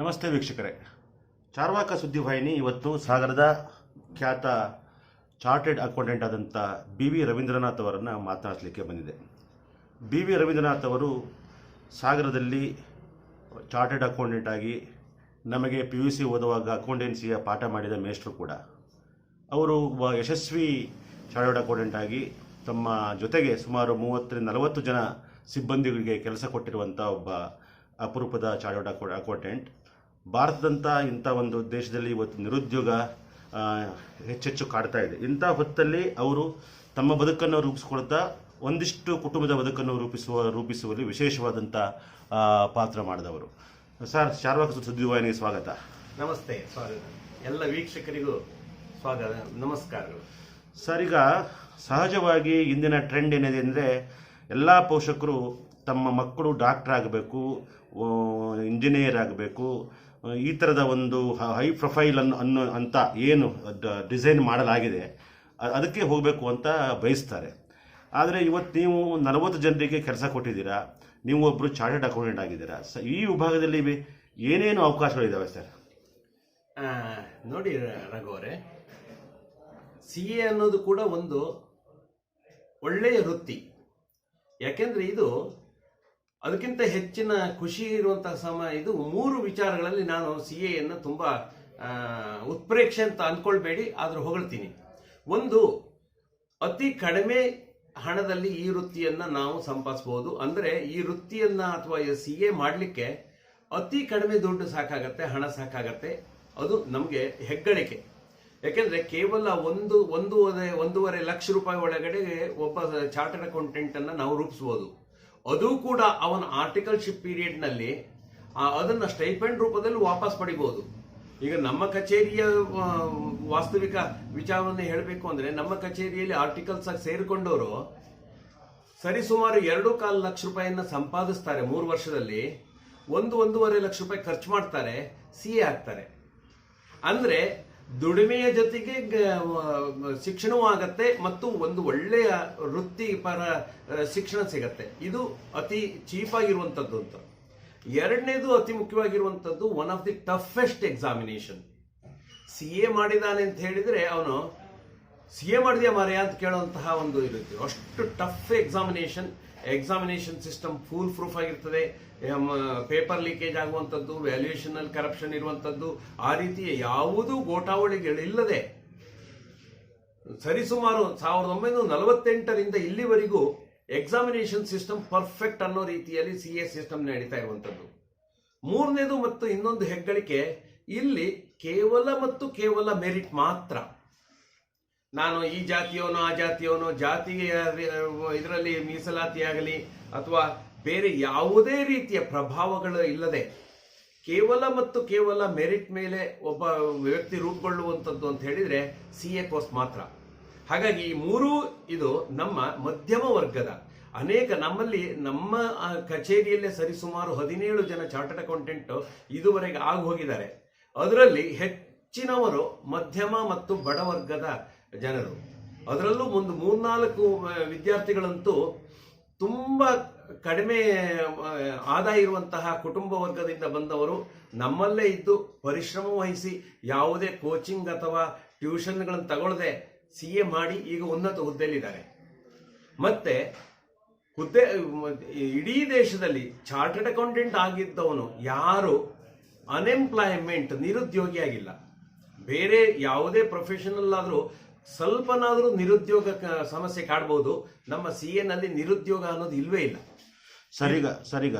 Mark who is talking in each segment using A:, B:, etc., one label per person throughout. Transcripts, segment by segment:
A: ನಮಸ್ತೆ ವೀಕ್ಷಕರೇ. ಚಾರ್ವಾಕ ಸುದ್ದಿವಾಹಿನಿ ಇವತ್ತು ಸಾಗರದ ಖ್ಯಾತ ಚಾರ್ಟೆಡ್ ಅಕೌಂಟೆಂಟ್ ಆದಂಥ ಬಿ ವಿ ರವೀಂದ್ರನಾಥ್ ಅವರನ್ನು ಮಾತನಾಡಿಸಲಿಕ್ಕೆ ಬಂದಿದೆ. ಬಿ ವಿ ರವೀಂದ್ರನಾಥ್ ಅವರು ಸಾಗರದಲ್ಲಿ ಚಾರ್ಟೆಡ್ ಅಕೌಂಟೆಂಟ್ ಆಗಿ ನಮಗೆ ಪಿ ಯು ಸಿ ಓದುವಾಗ ಅಕೌಂಟೆನ್ಸಿಯ ಪಾಠ ಮಾಡಿದ ಮೇಷ್ಟ್ರು ಕೂಡ. ಅವರು ಒಬ್ಬ ಯಶಸ್ವಿ ಚಾರ್ಟೆಡ್ ಅಕೌಂಟೆಂಟ್ ಆಗಿ ತಮ್ಮ ಜೊತೆಗೆ ಸುಮಾರು ಮೂವತ್ತರಿಂದ ನಲವತ್ತು ಜನ ಸಿಬ್ಬಂದಿಗಳಿಗೆ ಕೆಲಸ ಕೊಟ್ಟಿರುವಂಥ ಒಬ್ಬ ಅಪರೂಪದ ಚಾರ್ಟೆಡ್ ಅಕೌ ಅಕೌಂಟೆಂಟ್. ಭಾರತದಂಥ ಇಂಥ ಒಂದು ದೇಶದಲ್ಲಿ ಇವತ್ತು ನಿರುದ್ಯೋಗ ಹೆಚ್ಚೆಚ್ಚು ಕಾಡ್ತಾ ಇದೆ. ಇಂಥ ಹೊತ್ತಲ್ಲಿ ಅವರು ತಮ್ಮ ಬದುಕನ್ನು ರೂಪಿಸ್ಕೊಳ್ತಾ ಒಂದಿಷ್ಟು ಕುಟುಂಬದ ಬದುಕನ್ನು ರೂಪಿಸುವ ರೂಪಿಸುವಲ್ಲಿ ವಿಶೇಷವಾದಂಥ ಪಾತ್ರ ಮಾಡಿದವರು. ಸರ್ ಶಾರ್ವಾಕ ಸುದ್ದಿವಾಹಿನಿಗೆ ಸ್ವಾಗತ.
B: ನಮಸ್ತೆ ಸ್ವಾಗತ. ಎಲ್ಲ ವೀಕ್ಷಕರಿಗೂ ಸ್ವಾಗತ ನಮಸ್ಕಾರಗಳು.
A: ಸರ್ ಈಗ ಸಹಜವಾಗಿ ಇಂದಿನ ಟ್ರೆಂಡ್ ಏನಿದೆ ಅಂದರೆ ಎಲ್ಲ ಪೋಷಕರು ತಮ್ಮ ಮಕ್ಕಳು ಡಾಕ್ಟರ್ ಆಗಬೇಕು ಇಂಜಿನಿಯರ್ ಆಗಬೇಕು ಈ ಥರದ ಒಂದು ಹೈ ಪ್ರೊಫೈಲ್ ಅನ್ನು, ಅನ್ನೋ ಅಂತ ಏನು ಡಿಸೈನ್ ಮಾಡಲಾಗಿದೆ ಅದಕ್ಕೆ ಹೋಗಬೇಕು ಅಂತ ಬಯಸ್ತಾರೆ. ಆದರೆ ಇವತ್ತು ನೀವು ನಲವತ್ತು ಜನರಿಗೆ ಕೆಲಸ ಕೊಟ್ಟಿದ್ದೀರಾ, ನೀವು ಒಬ್ಬರು ಚಾರ್ಟೆಡ್ ಅಕೌಂಟೆಂಟ್ ಆಗಿದ್ದೀರಾ, ಸ, ಈ ವಿಭಾಗದಲ್ಲಿ ಏನೇನು ಅವಕಾಶಗಳಿದ್ದಾವೆ ಸರ್?
B: ನೋಡಿ ರಘು ಅವರೇ ಸಿ ಎ ಅನ್ನೋದು ಕೂಡ ಒಂದು ಒಳ್ಳೆಯ ವೃತ್ತಿ. ಯಾಕೆಂದರೆ ಇದು ಅದಕ್ಕಿಂತ ಹೆಚ್ಚಿನ ಖುಷಿ ಇರುವಂತಹ ಸಮಯ ಇದು. ಮೂರು ವಿಚಾರಗಳಲ್ಲಿ ನಾನು ಸಿ ಎನ್ನು ತುಂಬಾ ಉತ್ಪ್ರೇಕ್ಷೆ ಅಂತ ಅನ್ಕೊಳ್ಬೇಡಿ, ಆದ್ರೂ ಹೊಗಳ್ತೀನಿ. ಒಂದು, ಅತಿ ಕಡಿಮೆ ಹಣದಲ್ಲಿ ಈ ವೃತ್ತಿಯನ್ನ ನಾವು ಸಂಪಾದಿಸಬಹುದು ಅಂದ್ರೆ ಈ ವೃತ್ತಿಯನ್ನ ಅಥವಾ ಸಿ ಎ ಮಾಡಲಿಕ್ಕೆ ಅತಿ ಕಡಿಮೆ ದುಡ್ಡು ಸಾಕಾಗತ್ತೆ, ಹಣ ಸಾಕಾಗತ್ತೆ. ಅದು ನಮಗೆ ಹೆಗ್ಗಳಿಕೆ. ಯಾಕೆಂದ್ರೆ ಕೇವಲ ಒಂದು, ಒಂದೂವರೆ ಒಂದೂವರೆ ಲಕ್ಷ ರೂಪಾಯಿ ಒಳಗಡೆ ಒಬ್ಬ ಚಾರ್ಟರ್ಡ್ ಅಕೌಂಟೆಂಟ್ ಅನ್ನ ನಾವು ರೂಪಿಸಬಹುದು ಅದು ಕೂಡ ಅವನ ಆರ್ಟಿಕಲ್ಶಿಪ್ ಪೀರಿಯಡ್ನಲ್ಲಿ ಅದನ್ನ ಸ್ಟೈಪೆಂಡ್ ರೂಪದಲ್ಲಿ ವಾಪಸ್ ಪಡಿಬಹುದು ಈಗ ನಮ್ಮ ಕಚೇರಿಯ ವಾಸ್ತವಿಕ ವಿಚಾರವನ್ನು ಹೇಳಬೇಕು ಅಂದ್ರೆ, ನಮ್ಮ ಕಚೇರಿಯಲ್ಲಿ ಆರ್ಟಿಕಲ್ಸ್ ಸೇರಿಕೊಂಡವರು ಸರಿಸುಮಾರು ಎರಡು ಕಾಲು ಲಕ್ಷ ರೂಪಾಯಿಯನ್ನ ಸಂಪಾದಿಸ್ತಾರೆ ಮೂರು ವರ್ಷದಲ್ಲಿ. ಒಂದು ಒಂದೂವರೆ ಲಕ್ಷ ರೂಪಾಯಿ ಖರ್ಚು ಮಾಡ್ತಾರೆ ಸಿ ಎ ಆಗ್ತಾರೆ. ಅಂದ್ರೆ ದುಡಿಮೆಯ ಜೊತೆಗೆ ಶಿಕ್ಷಣವೂ ಆಗತ್ತೆ ಮತ್ತು ಒಂದು ಒಳ್ಳೆಯ ವೃತ್ತಿಪರ ಶಿಕ್ಷಣ ಸಿಗತ್ತೆ. ಇದು ಅತಿ ಚೀಪ್ ಆಗಿರುವಂತದ್ದು ಅಂತ. ಎರಡನೇದು ಅತಿ ಮುಖ್ಯವಾಗಿರುವಂತದ್ದು one of the toughest examination C A ಮಾಡಿದಾನೆ ಅಂತ ಹೇಳಿದ್ರೆ ಅವನು ಸಿ ಎ ಮಾಡಿದ್ಯಾ ಮಾರ್ಯ ಅಂತ ಕೇಳುವಂತಹ ಒಂದು ಇರುತ್ತೆ. ಅಷ್ಟು tough examination examination system fool proof ಆಗಿರ್ತದೆ. ಪೇಪರ್ ಲೀಕೇಜ್ ಆಗುವಂಥದ್ದು ವ್ಯಾಲ್ಯೂಯೇಷನ್ ಅಲ್ಲಿ ಕರಪ್ಷನ್ ಇರುವಂಥದ್ದು, ಆ ರೀತಿಯ ಯಾವುದೂ ಗೋಟಾವಳಿಗಳಿಲ್ಲದೆ ಸರಿಸುಮಾರು ಸಾವಿರದ ಒಂಬೈನೂರ ನಲವತ್ತೆಂಟರಿಂದ ಇಲ್ಲಿವರೆಗೂ ಎಕ್ಸಾಮಿನೇಷನ್ ಸಿಸ್ಟಮ್ ಪರ್ಫೆಕ್ಟ್ ಅನ್ನೋ ರೀತಿಯಲ್ಲಿ ಸಿ ಎ ಸಿಸ್ಟಮ್ ನಡೀತಾ ಇರುವಂಥದ್ದು. ಮೂರನೇದು ಮತ್ತು ಇನ್ನೊಂದು ಹೆಗ್ಗಳಿಕೆ, ಇಲ್ಲಿ ಕೇವಲ ಮತ್ತು ಕೇವಲ ಮೆರಿಟ್ ಮಾತ್ರ. ನಾನು ಈ ಜಾತಿಯವನು ಆ ಜಾತಿಯವನು ಜಾತಿಗೆ ಇದರಲ್ಲಿ ಮೀಸಲಾತಿಯಾಗಲಿ ಅಥವಾ ಬೇರೆ ಯಾವುದೇ ರೀತಿಯ ಪ್ರಭಾವಗಳು ಇಲ್ಲದೆ ಕೇವಲ ಮತ್ತು ಕೇವಲ ಮೆರಿಟ್ ಮೇಲೆ ಒಬ್ಬ ವ್ಯಕ್ತಿ ರೂಪುಗೊಳ್ಳುವಂಥದ್ದು ಅಂತ ಹೇಳಿದರೆ ಸಿ ಎ ಕೋರ್ಸ್ ಮಾತ್ರ. ಹಾಗಾಗಿ ಈ ಮೂರೂ ಇದು ನಮ್ಮ ಮಧ್ಯಮ ವರ್ಗದ, ಅನೇಕ ನಮ್ಮಲ್ಲಿ ನಮ್ಮ ಕಚೇರಿಯಲ್ಲೇ ಸರಿಸುಮಾರು ಹದಿನೇಳು ಜನ ಚಾರ್ಟರ್ಡ್ ಅಕೌಂಟೆಂಟ್ ಇದುವರೆಗೆ ಆಗಿ ಹೋಗಿದ್ದಾರೆ ಅದರಲ್ಲಿ ಹೆಚ್ಚಿನವರು ಮಧ್ಯಮ ಮತ್ತು ಬಡವರ್ಗದ ಜನರು. ಅದರಲ್ಲೂ ಒಂದು ಮೂರ್ನಾಲ್ಕು ವಿದ್ಯಾರ್ಥಿಗಳಂತೂ ತುಂಬ ಕಡಿಮೆ ಆದಾಯ ಇರುವಂತಹ ಕುಟುಂಬ ವರ್ಗದಿಂದ ಬಂದವರು ನಮ್ಮಲ್ಲೇ ಇದ್ದು ಪರಿಶ್ರಮ ವಹಿಸಿ ಯಾವುದೇ ಕೋಚಿಂಗ್ ಅಥವಾ ಟ್ಯೂಷನ್ಗಳನ್ನು ತಗೊಳ್ಳದೆ ಸಿ ಎ ಮಾಡಿ ಈಗ ಉನ್ನತ ಹುದ್ದೆಯಲ್ಲಿದ್ದಾರೆ. ಮತ್ತೆ ಹುದ್ದೆ ಇಡೀ ದೇಶದಲ್ಲಿ ಚಾರ್ಟರ್ಡ್ ಅಕೌಂಟೆಂಟ್ ಆಗಿದ್ದವನು ಯಾರು ಅನ್ಎಂಪ್ಲಾಯ್ಮೆಂಟ್ ನಿರುದ್ಯೋಗಿಯಾಗಿಲ್ಲ. ಬೇರೆ ಯಾವುದೇ ಪ್ರೊಫೆಷನಲ್ ಆದರೂ ಸ್ವಲ್ಪನಾದರೂ ನಿರುದ್ಯೋಗ ಸಮಸ್ಯೆ ಕಾಡ್ಬೋದು. ನಮ್ಮ ಸಿ ಎನಲ್ಲಿ ನಿರುದ್ಯೋಗ ಅನ್ನೋದು ಇಲ್ವೇ ಇಲ್ಲ.
A: ಸರಿಗ ಸರಿಗ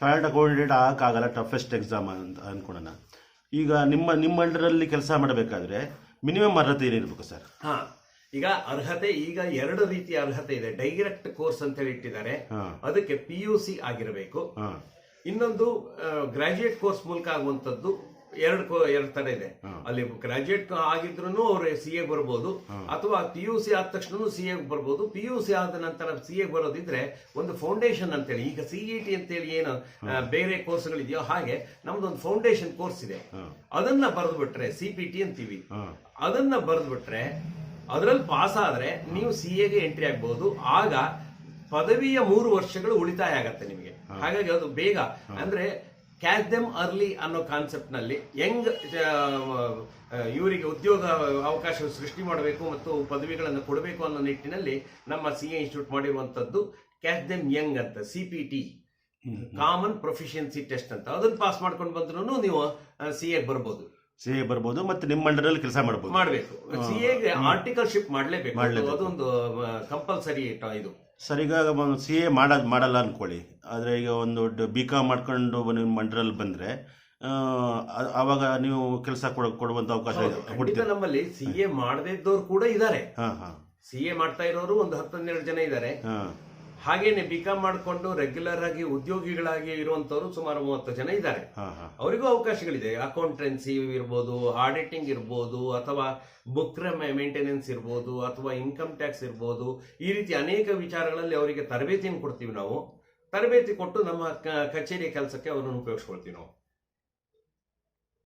A: ಚಾರ್ಟ್ ಅಕೌಂಟೆಂಟ್ ಆಗಕ್ಕಾಗಲ್ಲ ಟಫೆಸ್ಟ್ ಎಕ್ಸಾಮ್ ಅಂತ ಅನ್ಕೊಳ್ಳೋಣ ಈಗ ನಿಮ್ಮ ನಿಮ್ಮ ಅಂಡರಲ್ಲಿ ಕೆಲಸ ಮಾಡಬೇಕಾದ್ರೆ ಮಿನಿಮಮ್ ಅರ್ಹತೆ ಏನಿರಬೇಕು ಸರ್?
B: ಹಾ ಈಗ ಅರ್ಹತೆ ಈಗ ಎರಡು ರೀತಿಯ ಅರ್ಹತೆ ಇದೆ. ಡೈರೆಕ್ಟ್ ಕೋರ್ಸ್ ಅಂತ ಹೇಳಿ ಇಟ್ಟಿದ್ದಾರೆ. ಅದಕ್ಕೆ ಪಿ ಯು ಸಿ ಆಗಿರಬೇಕು.
A: ಹಾಂ.
B: ಇನ್ನೊಂದು ಗ್ರಾಜುಯೇಟ್ ಕೋರ್ಸ್ ಮೂಲಕ ಆಗುವಂತದ್ದು ಎರಡು ಕೋ ಎರಡು ತರ ಇದೆ. ಅಲ್ಲಿ ಗ್ರಾಜುಯೇಟ್ ಆಗಿದ್ರು ಅವ್ರು ಸಿ ಎ ಬರ್ಬೋದು ಅಥವಾ ಪಿ ಯು ಸಿ ಆದ ತಕ್ಷಣ ಸಿ ಎ ಬರ್ಬೋದು. ಪಿ ಯು ಸಿ ಆದ ನಂತರ ಸಿ ಎ ಬರೋದಿದ್ರೆ ಒಂದು ಫೌಂಡೇಶನ್ ಅಂತೇಳಿ ಈಗ ಸಿ ಇ ಟಿ ಅಂತೇಳಿ ಏನು ಆ, ಬೇರೆ ಕೋರ್ಸ್ಗಳಿದೆಯೋ ಹಾಗೆ ನಮ್ದೊಂದು ಫೌಂಡೇಶನ್ ಕೋರ್ಸ್ ಇದೆ. ಅದನ್ನ ಬರೆದು ಬಿಟ್ರೆ ಸಿ ಪಿ ಟಿ ಅಂತೀವಿ ಅದನ್ನ ಬರೆದು ಬಿಟ್ರೆ ಅದರಲ್ಲಿ ಪಾಸ್ ಆದ್ರೆ ನೀವು ಸಿ ಎಗೆ ಎಂಟ್ರಿ ಆಗ್ಬಹುದು ಆಗ ಪದವಿಯ ಮೂರು ವರ್ಷಗಳು ಉಳಿತಾಯ ಆಗತ್ತೆ ನಿಮಗೆ. ಹಾಗಾಗಿ ಅದು ಬೇಗ. ಅಂದ್ರೆ ಕ್ಯಾಚ್ ದೆಮ್ ಅರ್ಲಿ ಅನ್ನೋ ಕಾನ್ಸೆಪ್ಟ್ನಲ್ಲಿ ಯಂಗ್ ಇವರಿಗೆ ಉದ್ಯೋಗ ಅವಕಾಶ ಸೃಷ್ಟಿ ಮಾಡಬೇಕು ಮತ್ತು ಪದವಿಗಳನ್ನು ಕೊಡಬೇಕು ಅನ್ನೋ ನಿಟ್ಟಿನಲ್ಲಿ ನಮ್ಮ ಸಿ ಎ ಇನ್ಸ್ಟಿಟ್ಯೂಟ್ ಮಾಡಿರುವಂತದ್ದು ಕ್ಯಾಚ್ ದೆಮ್ ಯಂಗ್ ಅಂತ C P T common proficiency test ಅಂತ. ಅದನ್ನ ಪಾಸ್ ಮಾಡ್ಕೊಂಡು ಬಂದ್ರು ನೀವು ಸಿ ಎ ಬರ್ಬೋದು.
A: ಸಿ ಎ ಬರ್ಬೋದು ಮತ್ತೆ ನಿಮ್ಮ ಮಂಡಲದಲ್ಲಿ ಕೆಲಸ ಮಾಡಬಹುದು
B: ಮಾಡಬೇಕು. ಸಿ ಎಗೆ ಆರ್ಟಿಕಲ್ಶಿಪ್ ಮಾಡಲೇಬೇಕು.
A: ಮಾಡ್ಲೇಬೇಕು.
B: ಅದೊಂದು ಕಂಪಲ್ಸರಿ ಇದು.
A: ಸರ್ ಈಗ ಸಿ ಎ ಮಾಡೋದು ಮಾಡಲ್ಲ ಅಂದ್ಕೊಳ್ಳಿ ಆದರೆ ಈಗ ಒಂದು ಬಿ ಕಾಮ್ ಮಾಡ್ಕೊಂಡು ನಿಮ್ಮ ಮಂಡ್ರಲ್ಲಿ ಬಂದರೆ ಆವಾಗ ನೀವು ಕೆಲಸ ಕೊಡ ಕೊಡುವಂಥ ಅವಕಾಶ ಇದೆ.
B: ನಮ್ಮಲ್ಲಿ ಸಿ ಎ ಮಾಡದೇ ಇದ್ದವ್ರು ಕೂಡ ಇದ್ದಾರೆ
A: ಹಾಂ ಹಾಂ.
B: ಸಿ ಎ ಮಾಡ್ತಾ ಇರೋರು ಒಂದು ಹತ್ತು ಹನ್ನೆರಡು ಜನ ಇದ್ದಾರೆ
A: ಹಾಂ.
B: ಹಾಗೇನೆ ಬಿ ಕಾಮ್ ಮಾಡಿಕೊಂಡು ರೆಗ್ಯುಲರ್ ಆಗಿ ಉದ್ಯೋಗಿಗಳಾಗಿ ಇರುವಂತವರು ಸುಮಾರು ಮೂವತ್ತು ಜನ ಇದ್ದಾರೆ. ಅವರಿಗೂ ಅವಕಾಶಗಳಿದೆ. ಅಕೌಂಟೆನ್ಸಿ ಇರ್ಬೋದು ಆಡಿಟಿಂಗ್ ಇರ್ಬೋದು ಅಥವಾ ಬುಕ್ ಮೇಂಟೆನೆನ್ಸ್ ಇರ್ಬೋದು ಅಥವಾ ಇನ್ಕಮ್ ಟ್ಯಾಕ್ಸ್ ಇರ್ಬೋದು. ಈ ರೀತಿ ಅನೇಕ ವಿಚಾರಗಳಲ್ಲಿ ಅವರಿಗೆ ತರಬೇತಿಯನ್ನು ಕೊಡ್ತೀವಿ ನಾವು. ತರಬೇತಿ ಕೊಟ್ಟು ನಮ್ಮ ಕಚೇರಿ ಕೆಲಸಕ್ಕೆ ಅವರನ್ನು ಉಪಯೋಗಿಸ್ಕೊಳ್ತೀವಿ ನಾವು.